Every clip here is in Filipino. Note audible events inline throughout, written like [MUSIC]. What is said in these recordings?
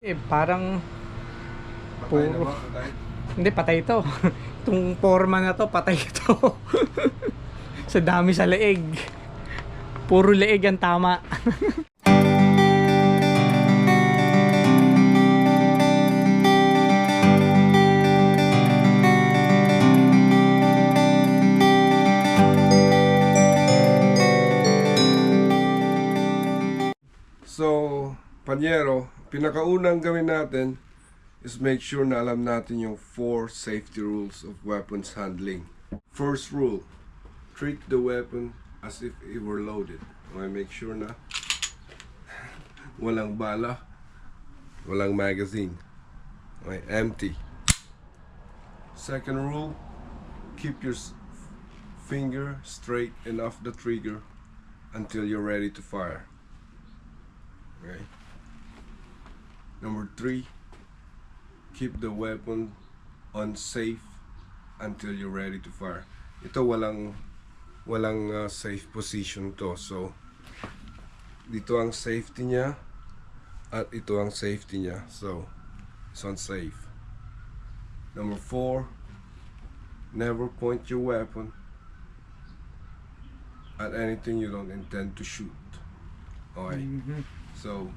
Eh, parang Patay na Puro. ba? Patay? hindi patay ito. [LAUGHS] Itong forma na to, patay ito. [LAUGHS] sa dami sa leeg. Puro leeg ang tama. [LAUGHS] So, Panyero, pinakaunang gawin natin is make sure na alam natin yung four safety rules of weapons handling. First rule, treat the weapon as if it were loaded. Okay, make sure na [LAUGHS] walang bala, walang magazine. Okay, empty. Second rule, keep your finger straight and off the trigger until you're ready to fire. Okay. Number three, keep the weapon unsafe until you're ready to fire. Ito walang walang uh, safe position to. So dito ang safety niya at ito ang safety niya. So it's unsafe. Number four, never point your weapon at anything you don't intend to shoot. Okay. So,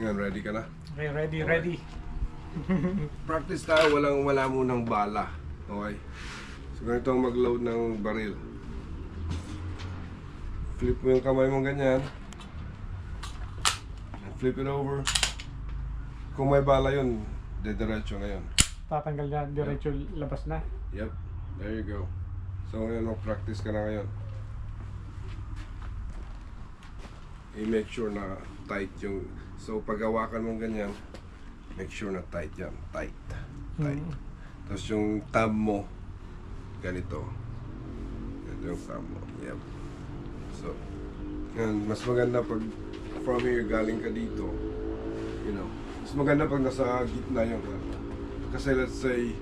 ngayon, ready ka na? Okay, ready, Okay. ready. [LAUGHS] Practice tayo, walang wala munang bala. Okay? So, ganito ang mag-load ng baril. Flip mo yung kamay mo ganyan. And Flip it over. Kung may bala yun, dediretso ngayon. Tatanggal na, diretso labas na. Yep, there you go. So ngayon, mag-practice ka na ngayon. I-make sure na tight yung... So pag hawakan mo ganyan, make sure na tight yan. Tight. Tight. Mm. Tapos yung thumb mo, ganito. Ganito yung thumb mo. Yep. So, yan, mas maganda pag from here galing ka dito, you know, mas maganda pag nasa gitna yun. Kasi let's say,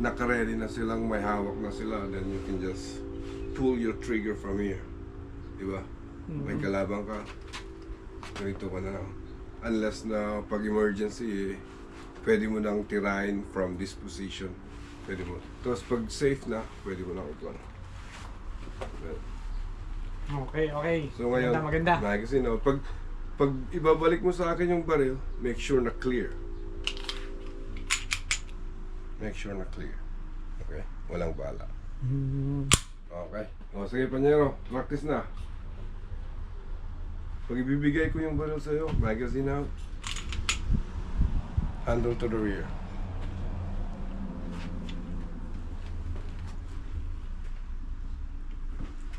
nakaredy na silang may hawak na sila, then you can just pull your trigger from here. Diba? May kalabang ka, ganito ka na lang. Unless na pag emergency, eh, pwede mo nang tirahin from this position. Pwede mo. Tapos pag safe na, pwede mo nang ito. Okay, okay. So ngayon, maganda, maganda. magazine, oh, pag, pag ibabalik mo sa akin yung baril, make sure na clear. Make sure na clear. Okay? Walang bala. Mm. Okay. O, sige, Panyero. Practice na. Pag ibibigay ko yung baril sa'yo, magazine out. Handle to the rear.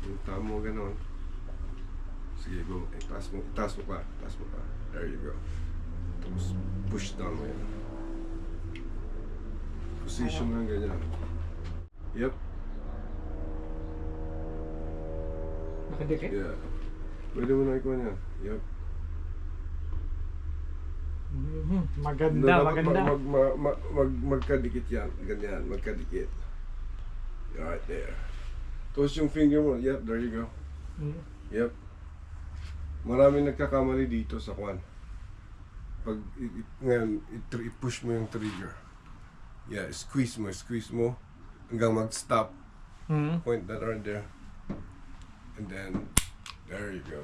Yung tama mo ganon. Sige, go. Eh, taas mo, taas mo pa. Taas mo pa. There you go. Tapos, push down mo yan. Position lang ganyan. Yep. Nakadikit? Yeah. Pwede mo na ikuha niya. Yep. Mhm. Maganda, dapat maganda. Mag, mag, mag, mag, mag, magkadikit yan. Ganyan, magkadikit. Right there. Tapos yung finger mo, yep, there you go. Mm. Yep. Maraming nagkakamali dito sa kwan. Pag, i- i- ngayon, i- i-push mo yung trigger. Yeah, squeeze mo, squeeze mo. Hanggang mag-stop. Mm. Point that right there. And then, there you go.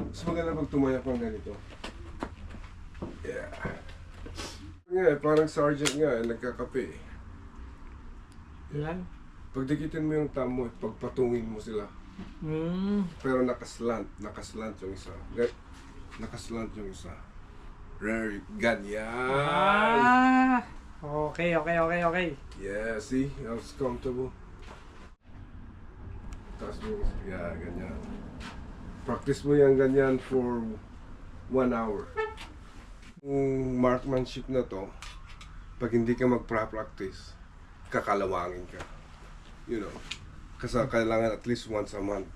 Mas maganda pag tumayak ng ganito. Yeah. Nga eh, parang sergeant nga eh, nagkakape eh. Yan. Pagdikitin mo yung thumb mo, eh, pagpatungin mo sila. Mm. Pero nakaslant, nakaslant yung isa. Nakaslant yung isa. Very, ganyan. Ah. Okay, okay, okay, okay. Yeah, see? I was comfortable. Tapos mo, yeah, ganyan. Practice mo yan ganyan for one hour. Yung marksmanship na to, pag hindi ka magpa-practice, kakalawangin ka. You know, kasi kailangan at least once a month.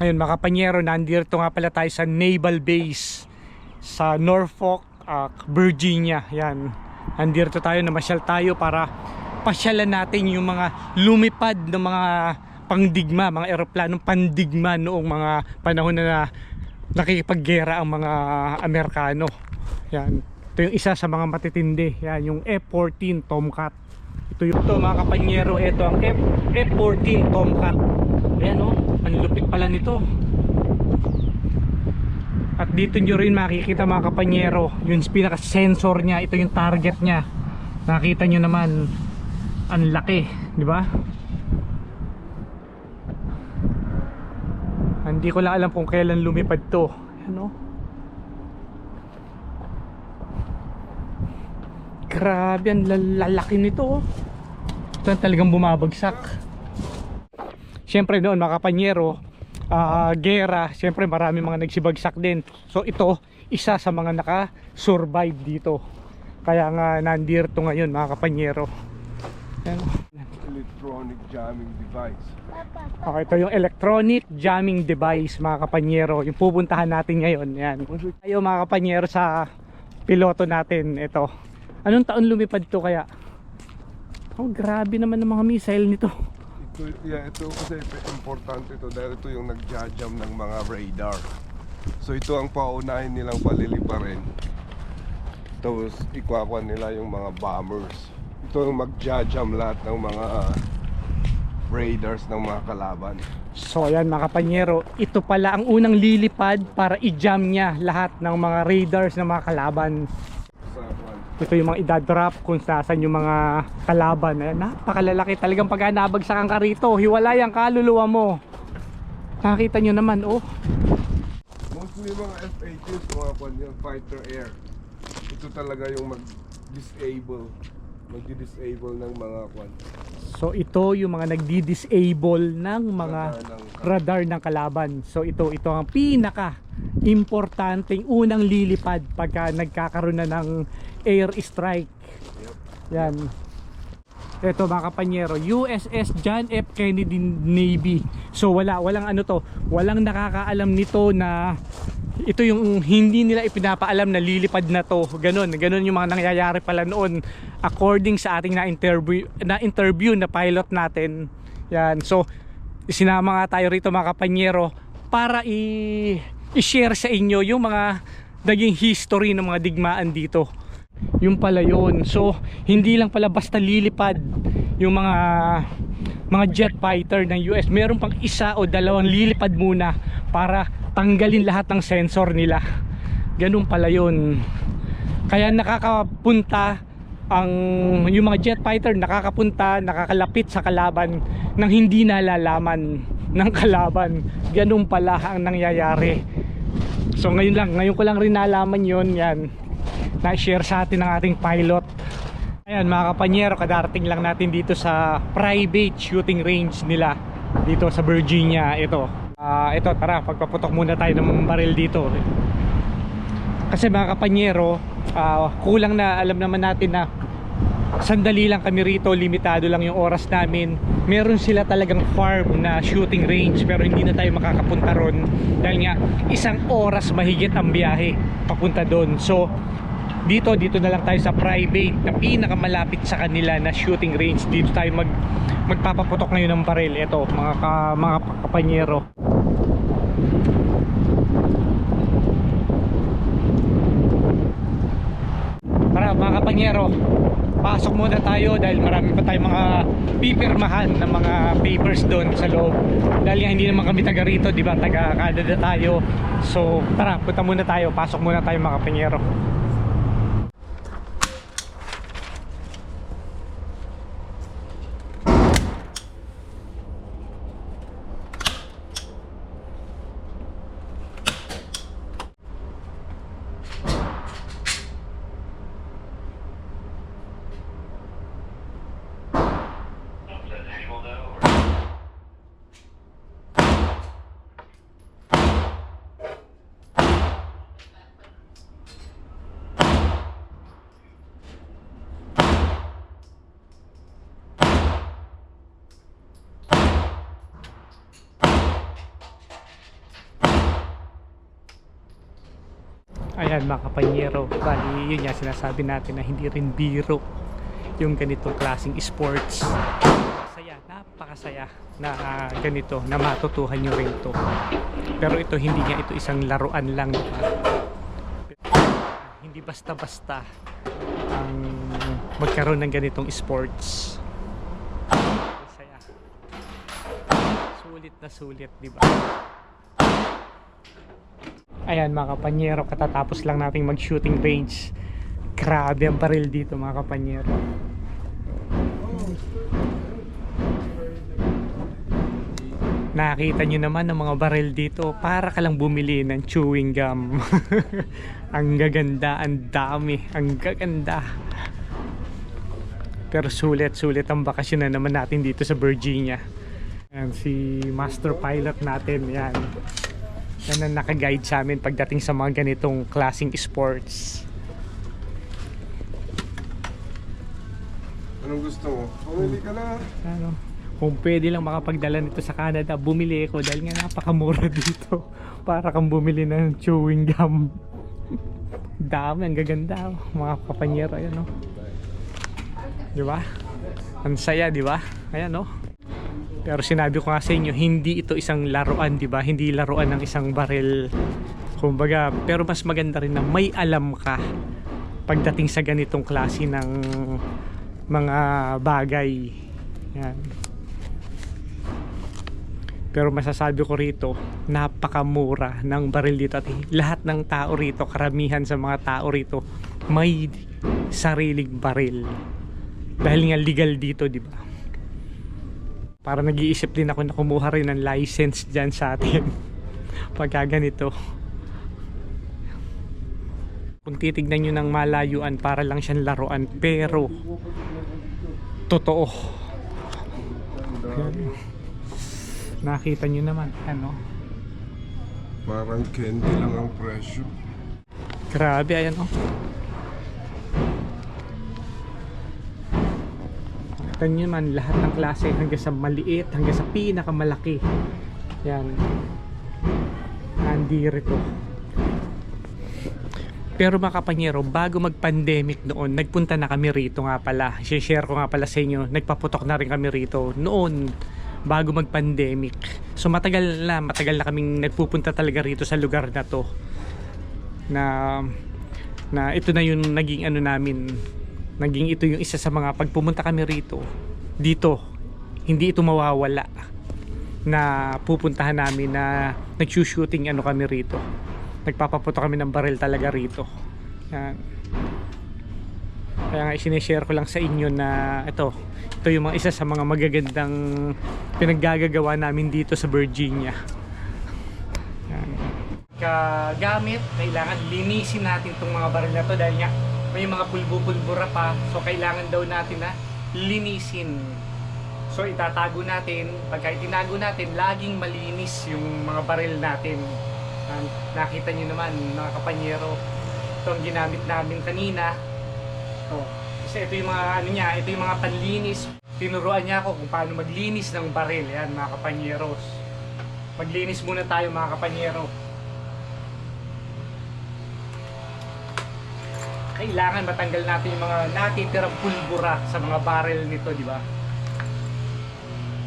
Ayun, mga panyero, nandito nga pala tayo sa Naval Base sa Norfolk, ah, Virginia. Yan. Nandito tayo, namasyal tayo para pasyalan natin yung mga lumipad ng mga pangdigma, mga eroplanong pandigma noong mga panahon na nakikipaggera ang mga Amerikano. Yan. Ito yung isa sa mga matitindi. Yan, yung F-14 Tomcat. Ito yung ito mga kapanyero, ito ang F, F-14 Tomcat. Ayan oh, ang lupit pala nito. At dito nyo rin makikita mga kapanyero, yung pinaka sensor niya, ito yung target niya. Nakita nyo naman, ang laki, di ba? Hindi ko lang alam kung kailan lumipad to. Ano? Grabe, ang lal- lalaki nito. oh. Ito ang talagang bumabagsak. Siyempre noon mga kapanyero, ah, gera, siyempre marami mga nagsibagsak din. So ito, isa sa mga naka-survive dito. Kaya nga nandirto ngayon mga kapanyero. Ayan. Electronic jamming device. Okay, ito yung electronic jamming device mga kapanyero. Yung pupuntahan natin ngayon. Yan. Tayo mga kapanyero sa piloto natin. Ito. Anong taon lumipad to kaya? Oh, grabe naman ang mga missile nito. Ito, yeah, ito kasi importante ito dahil ito yung nagja-jam ng mga radar. So ito ang paunahin nilang paliliparin. Tapos ikwakuan nila yung mga bombers. Ito yung magja-jam lahat ng mga ah, radars ng mga kalaban. So ayan mga kapanyero, ito pala ang unang lilipad para i-jam niya lahat ng mga radars ng mga kalaban. Ito yung mga idadrop kung saan yung mga kalaban. Ayan, napakalalaki talagang pag nabagsakan ka rito, hiwalay ang kaluluwa mo. Nakita nyo naman, oh. Mostly mga F-18s, mga kwan yun, fighter air. Ito talaga yung mag-disable. Mag-disable ng mga kwan. So ito yung mga nagdi-disable ng mga Radar ng- radar ng kalaban. So ito ito ang pinaka importanteng unang lilipad pagka nagkakaroon na ng air strike. Yep. Yan. Ito mga kapanyero, USS John F. Kennedy Navy. So wala, walang ano to, walang nakakaalam nito na ito yung hindi nila ipinapaalam na lilipad na to. Ganon, ganon yung mga nangyayari pala noon according sa ating na interview na interview na pilot natin. Yan. So sinama nga tayo rito mga kapanyero para i i-share sa inyo yung mga naging history ng mga digmaan dito yung pala yun. So hindi lang pala basta lilipad yung mga mga jet fighter ng US meron pang isa o dalawang lilipad muna para tanggalin lahat ng sensor nila. Ganun pala yun. Kaya nakakapunta ang yung mga jet fighter nakakapunta nakakalapit sa kalaban nang hindi nalalaman ng kalaban. Ganun pala ang nangyayari. So ngayon lang. Ngayon ko lang rin nalaman yun. Yan na-share sa atin ng ating pilot. Ayan mga kapanyero kadarating lang natin dito sa private shooting range nila dito sa Virginia. Ito. Ah, ito tara pagpaputok muna tayo ng baril dito. Kasi mga kapanyero ah, kulang na alam naman natin na sandali lang kami rito limitado lang yung oras namin. Meron sila talagang farm na shooting range pero hindi na tayo makakapunta ron dahil nga isang oras mahigit ang biyahe papunta doon. So dito dito na lang tayo sa private na pinakamalapit sa kanila na shooting range. Dito tayo mag magpapaputok ngayon ng baril. Ito mga ka, mga kapanyero. Tara mga kapanyero Pasok muna tayo dahil marami pa tayong mga pipirmahan ng mga papers doon sa loob. Dahil hindi naman kami taga rito, di ba? Taga Canada tayo. So tara, punta muna tayo. Pasok muna tayo mga kapanyero Ayan mga kapanyero, bali yun nga sinasabi natin na hindi rin biro yung ganitong klaseng sports. Saya, napakasaya na ah, ganito na matutuhan nyo rin to. Pero ito hindi nga ito isang laruan lang, di ba? Hindi basta-basta ang magkaroon ng ganitong sports. Saya. Sulit na sulit, di ba? Ayan mga kapanyero, katatapos lang nating mag-shooting range. Grabe ang baril dito mga kapanyero. Nakita nyo naman ang mga baril dito para ka lang bumili ng chewing gum. [LAUGHS] ang gaganda, ang dami, ang gaganda. Pero sulit-sulit ang bakasyon na naman natin dito sa Virginia. Yan, si master pilot natin, yan. Ang nakaguide sa amin pagdating sa mga ganitong klaseng sports. Anong gusto mo? Pumili ka na. Ano, kung pwede lang makapagdala nito sa Canada, bumili ako dahil nga napakamura [LAUGHS] dito. Para kang bumili ng chewing gum. [LAUGHS] Dami, ang gaganda. oh. Mga kapanyero, ayan o. Di ba? Ang saya, di ba? Ayan o. Pero sinabi ko nga sa inyo, hindi ito isang laruan, di ba? Hindi laruan ng isang baril. Kumbaga, pero mas maganda rin na may alam ka pagdating sa ganitong klase ng mga bagay. Yan. Pero masasabi ko rito, napakamura ng baril dito at lahat ng tao rito, karamihan sa mga tao rito, may sariling baril. Dahil nga legal dito, di ba? Para nag-iisip din ako na kumuha rin ng license dyan sa atin. [LAUGHS] Pagka ganito. Kung titignan nyo ng malayuan, para lang siyang laruan. Pero, totoo. Nakita nyo naman, ano? Parang candy lang ang presyo. Grabe, ayan oh. Nakita nyo naman, lahat ng klase hanggang sa maliit, hanggang sa pinakamalaki. Yan. Nandito. Pero mga kapanyero, bago mag-pandemic noon, nagpunta na kami rito nga pala. share ko nga pala sa inyo, nagpaputok na rin kami rito noon bago mag-pandemic. So matagal na, matagal na kaming nagpupunta talaga rito sa lugar na to. Na na ito na yung naging ano namin, naging ito yung isa sa mga pagpumunta kami rito. Dito, hindi ito mawawala na pupuntahan namin na nagshooting ano kami rito nagpapaputo kami ng baril talaga rito yan kaya nga isineshare ko lang sa inyo na ito ito yung mga isa sa mga magagandang pinaggagawa namin dito sa Virginia yan. kagamit kailangan linisin natin itong mga baril na to dahil nga may mga pulbo-pulbura pa so kailangan daw natin na linisin So itatago natin, pagka itinago natin, laging malinis yung mga baril natin. Um, nakita nyo naman mga kapanyero, ito ang ginamit namin kanina. Oh, kasi ito yung mga ano niya, ito yung mga panlinis. Tinuruan niya ako kung paano maglinis ng baril. Yan mga kapanyeros. Maglinis muna tayo mga kapanyero. Kailangan matanggal natin yung mga natitirang pulbura sa mga baril nito, di ba?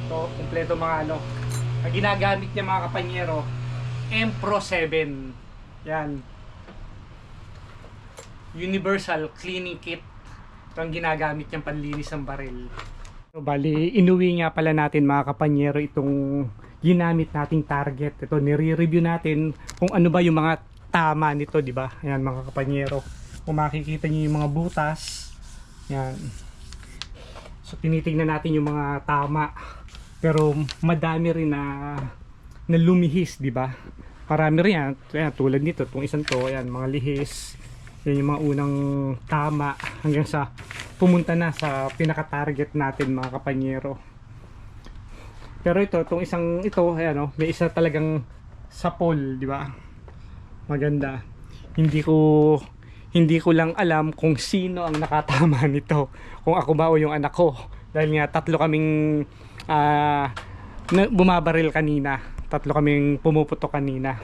So, kumpleto mga ano. Ang ginagamit niya mga kapanyero, M Pro 7. Yan. Universal Cleaning Kit. Ito ang ginagamit niyang panlinis ng baril. So, bali, inuwi nga pala natin mga kapanyero itong ginamit nating target. Ito, nire-review natin kung ano ba yung mga tama nito, di ba? Ayan mga kapanyero. Kung makikita niyo yung mga butas, yan. So, tinitingnan natin yung mga tama pero madami rin na na lumihis, di ba? Marami rin yan, Ayan, tulad nito, itong isang to, ayan, mga lihis. Yan yung mga unang tama hanggang sa pumunta na sa pinaka-target natin mga kapanyero. Pero ito, itong isang ito, ayan oh, may isa talagang sapol, di ba? Maganda. Hindi ko hindi ko lang alam kung sino ang nakatama [LAUGHS] nito. Kung ako ba o yung anak ko. Dahil nga tatlo kaming na, bumabaril kanina. Tatlo kaming pumuputok kanina.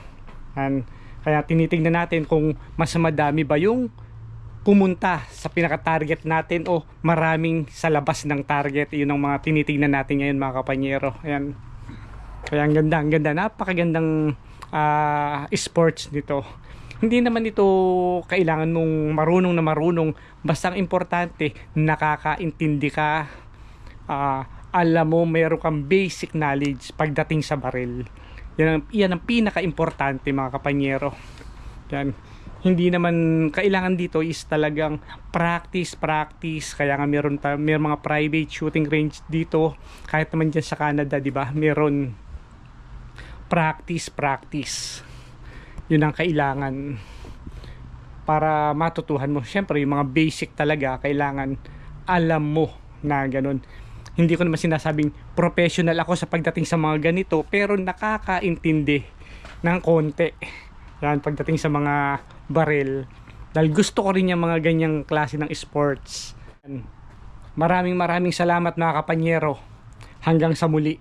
And, kaya tinitingnan natin kung mas madami ba yung pumunta sa pinaka-target natin o maraming sa labas ng target. Yun ang mga tinitingnan natin ngayon mga kapanyero. Ayan. Kaya ang ganda, ang ganda. Napakagandang ah, sports nito. Hindi naman ito kailangan mong marunong na marunong. Basta ang importante, nakakaintindi ka. ah, alam mo, meron kang basic knowledge pagdating sa baril. Yan ang, yan ang pinaka-importante mga kapanyero. Yan. Hindi naman kailangan dito is talagang practice, practice. Kaya nga meron ta, may mga private shooting range dito. Kahit naman dyan sa Canada, di ba? Meron practice, practice. Yun ang kailangan para matutuhan mo. Siyempre, yung mga basic talaga, kailangan alam mo na ganun. Hindi ko naman sinasabing professional ako sa pagdating sa mga ganito, pero nakakaintindi ng konti. Yan, pagdating sa mga baril. Dahil gusto ko rin yung mga ganyang klase ng sports. Maraming maraming salamat mga kapanyero. Hanggang sa muli.